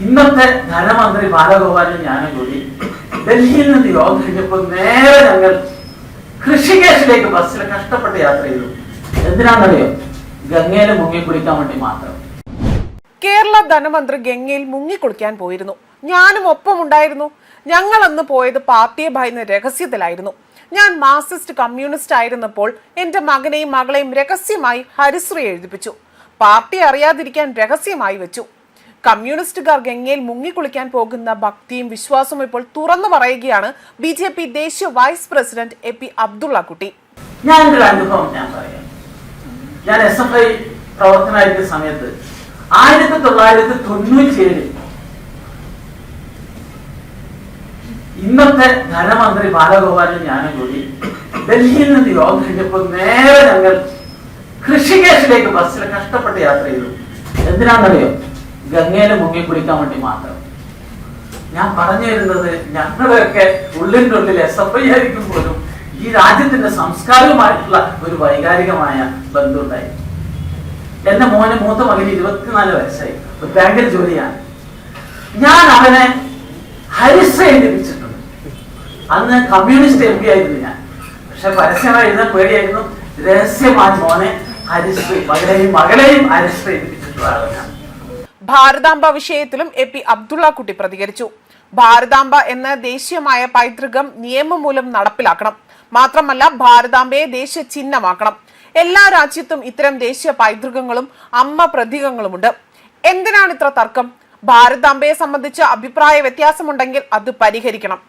ഇന്നത്തെ ധനമന്ത്രി ബാലഗോപാലും ഞാനും കൂടി ഡൽഹിയിൽ നിന്ന് യോഗം കഴിഞ്ഞപ്പോൾ നേരെ ഞങ്ങൾ കൃഷികേശിലേക്ക് ബസ്സിൽ കഷ്ടപ്പെട്ട് യാത്ര ചെയ്തു. എന്തിനാണെന്നറിയോ? ഗംഗയിൽ മുങ്ങി കുളിക്കാൻ വേണ്ടി മാത്രം. കേരള ധനമന്ത്രി ഗംഗയിൽ മുങ്ങിക്കുളിക്കാൻ പോയിരുന്നു. ഞാനും ഒപ്പം ഉണ്ടായിരുന്നു. ഞങ്ങൾ അന്ന് പോയത് പാർട്ടിയെ ഭയന്ന രഹസ്യത്തിലായിരുന്നു. ഞാൻ മാർക്സിസ്റ്റ് കമ്മ്യൂണിസ്റ്റ് ആയിരുന്നപ്പോൾ എന്റെ മകനെയും മകളെയും രഹസ്യമായി ഹരിശ്രീ എഴുതിപ്പിച്ചു. പാർട്ടി അറിയാതിരിക്കാൻ രഹസ്യമായി വെച്ചു. കമ്മ്യൂണിസ്റ്റുകാർ ഗംഗയിൽ മുങ്ങിക്കുളിക്കാൻ പോകുന്ന ഭക്തിയും വിശ്വാസവും ഇപ്പോൾ തുറന്നു പറയുകയാണ് ബി ജെ പി ദേശീയ vice president A P Abdulla Kutty ഞാൻ അനുഭവം ഞാൻ പറയാം. ഞാൻ എസ് എഫ് ഐ സമയത്ത് ആയിരത്തി തൊള്ളായിരത്തി തൊണ്ണൂറ്റി ഏഴിൽ ഇന്നത്തെ ധനമന്ത്രി ബാലഗോപാലും ഞാനും കൂടി ഡൽഹിയിൽ നിന്ന് യോഗം കഴിഞ്ഞപ്പോൾ നേരെ ഞങ്ങൾ കൃഷികേശിലേക്ക് ബസ്സിൽ കഷ്ടപ്പെട്ട് യാത്ര ചെയ്തു. എന്തിനാണെന്നറിയോ? ഗംഗയിൽ മുങ്ങി കുടിക്കാൻ വേണ്ടി മാത്രം. ഞാൻ പറഞ്ഞു വരുന്നത് ഞങ്ങളുടെയൊക്കെ ഉള്ളിന്റെ ഉള്ളിൽ എസ് എഫ് ഐ ആയിരിക്കും പോലും ഈ രാജ്യത്തിന്റെ സംസ്കാരവുമായിട്ടുള്ള ഒരു വൈകാരികമായ ബന്ധമുണ്ടായി. എന്റെ മോന് മൂത്ത മകന് ഇരുപത്തിനാല് വയസ്സായി. ഒരു ബാങ്കിൽ ജോലിയാണ്. ഞാൻ അവനെ ഹരിശ്ര എഴുതിപ്പിച്ചിട്ടുണ്ട് അന്ന് കമ്മ്യൂണിസ്റ്റ് എം പി ആയിരുന്നു ഞാൻ. പക്ഷെ പരസ്യമായി എഴുതാൻ പേടിയായിരുന്നു. രഹസ്യമായി മോനെ ഹരിശ്രീ മകളെയും മകളെയും ഹരിശ്രീ എഴുതിപ്പിച്ചിട്ടുള്ള ആളാണ് ഭാരതാംബ വിഷയത്തിലും എ പി അബ്ദുള്ള കുട്ടി പ്രതികരിച്ചു. ഭാരതാംബ എന്ന ദേശീയമായ പൈതൃകം നിയമമൂലം നടപ്പിലാക്കണം. മാത്രമല്ല ഭാരതാംബയെ ദേശീയ ചിഹ്നമാക്കണം. എല്ലാ രാജ്യത്തും ഇത്തരം ദേശീയ പൈതൃകങ്ങളും അമ്മ പ്രതീകങ്ങളുമുണ്ട്. എന്തിനാണ് ഇത്ര തർക്കം? ഭാരതാംബയെ സംബന്ധിച്ച് അഭിപ്രായ വ്യത്യാസമുണ്ടെങ്കിൽ അത് പരിഹരിക്കണം.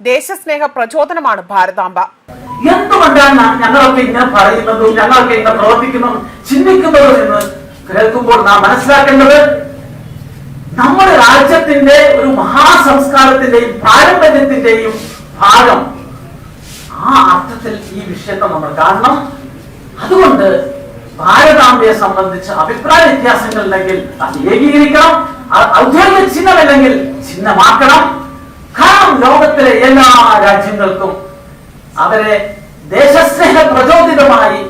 ദേശസ്നേഹ പ്രചോദനമാണ് ഭാരതാംബ. എന്തുകൊണ്ടാണ് ഞങ്ങളൊക്കെ ഇങ്ങനെ പറയുന്നതും ഞങ്ങളൊക്കെ ഇങ്ങനെ പ്രവർത്തിക്കുന്നതും ചിന്തിക്കുന്നതും എന്ന് കേൾക്കുമ്പോൾ നാം മനസ്സിലാക്കേണ്ടത് നമ്മുടെ രാജ്യത്തിന്റെ ഒരു മഹാസംസ്കാരത്തിന്റെയും പാരമ്പര്യത്തിന്റെയും ഭാഗം. ആ അർത്ഥത്തിൽ ഈ വിഷയത്തെ നമ്മൾ കാണണം. അതുകൊണ്ട് ഭാരതാംബയെ സംബന്ധിച്ച് അഭിപ്രായ വ്യത്യാസങ്ങൾ ഉണ്ടെങ്കിൽ അത് ഏകീകരിക്കണം. ഔദ്യോഗിക ചിഹ്നമല്ലെങ്കിൽ ചിഹ്നമാക്കണം. കാരണം ലോകത്തിലെ എല്ലാ രാജ്യങ്ങൾക്കും അവരെ ദേശസ്നേഹ പ്രചോദിതമായി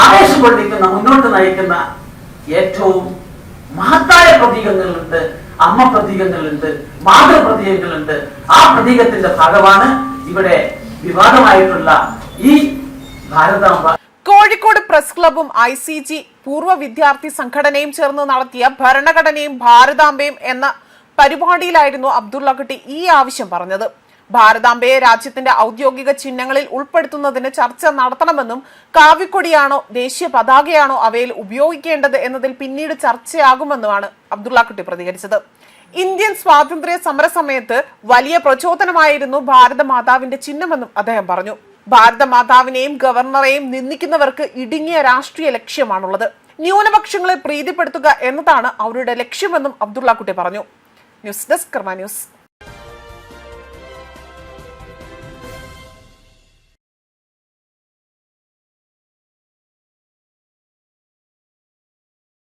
ആവേശം കൊള്ളിക്കുന്ന മുന്നോട്ട് നയിക്കുന്ന ഏറ്റവും മഹത്തായ പ്രതീകങ്ങളുണ്ട് അമ്മ പ്രതീകങ്ങളുണ്ട് മാതൃ പ്രതീകങ്ങളുണ്ട് ആ പ്രതീകത്തിന്റെ ഭാഗമാണ് ഇവിടെ വിവാദമായിട്ടുള്ള ഈ ഭാരതാംബ കോഴിക്കോട് പ്രസ് ക്ലബും ഐ സി ജി പൂർവ വിദ്യാർത്ഥി സംഘടനയും ചേർന്ന് നടത്തിയ ഭരണഘടനയും ഭാരതാംബയും എന്ന പരിപാടിയിലായിരുന്നു അബ്ദുള്ള കുട്ടി ഈ ആവശ്യം പറഞ്ഞത്. ഭാരതാംബയെ രാജ്യത്തിന്റെ ഔദ്യോഗിക ചിഹ്നങ്ങളിൽ ഉൾപ്പെടുത്തുന്നതിന് ചർച്ച നടത്തണമെന്നും കാവിക്കൊടിയാണോ ദേശീയ പതാകയാണോ അവയിൽ ഉപയോഗിക്കേണ്ടത് എന്നതിൽ പിന്നീട് ചർച്ചയാകുമെന്നുമാണ് അബ്ദുള്ള കുട്ടി പ്രതികരിച്ചത്. ഇന്ത്യൻ സ്വാതന്ത്ര്യ സമര സമയത്ത് വലിയ പ്രചോദനമായിരുന്നു ഭാരതമാതാവിന്റെ ചിഹ്നമെന്നും അദ്ദേഹം പറഞ്ഞു. ഭാരതമാതാവിനെയും ഗവർണറെയും നിന്ദിക്കുന്നവർക്ക് ഇടുങ്ങിയ രാഷ്ട്രീയ ലക്ഷ്യമാണുള്ളത്. ന്യൂനപക്ഷങ്ങളെ പ്രീതിപ്പെടുത്തുക എന്നതാണ് അവരുടെ ലക്ഷ്യമെന്നും അബ്ദുള്ള കുട്ടി പറഞ്ഞു. News desk Karma news.